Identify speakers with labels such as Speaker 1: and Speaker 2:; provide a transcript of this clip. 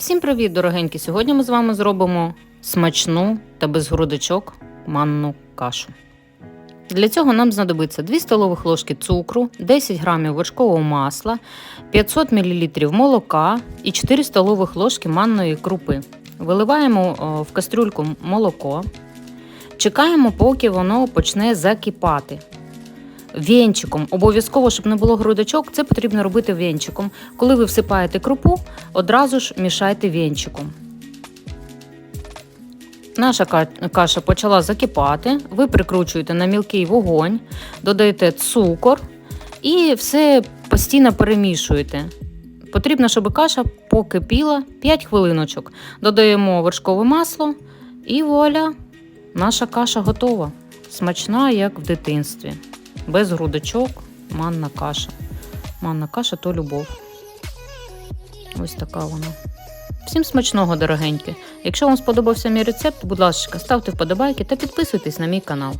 Speaker 1: Всім привіт, дорогенькі! Сьогодні ми з вами зробимо смачну та без грудочок манну кашу. Для цього нам знадобиться 2 столових ложки цукру, 10 грамів вершкового масла, 500 мл молока і 4 столових ложки манної крупи. Виливаємо в кастрюльку молоко, чекаємо, поки воно почне закипати. Вінчиком, обов'язково, щоб не було грудочок, це потрібно робити вінчиком. Коли ви всипаєте крупу, одразу ж мішайте вінчиком. Наша каша почала закипати. Ви прикручуєте на мілкий вогонь, додаєте цукор і все постійно перемішуєте. Потрібно, щоб каша покипіла 5 хвилиночок. Додаємо вершкове масло і вуаля, наша каша готова. Смачна, як в дитинстві. Без грудочок, манна каша. Манна каша то любов. Ось така вона. Всім смачного, дорогенькі. Якщо вам сподобався мій рецепт, будь ласка, ставте вподобайки та підписуйтесь на мій канал.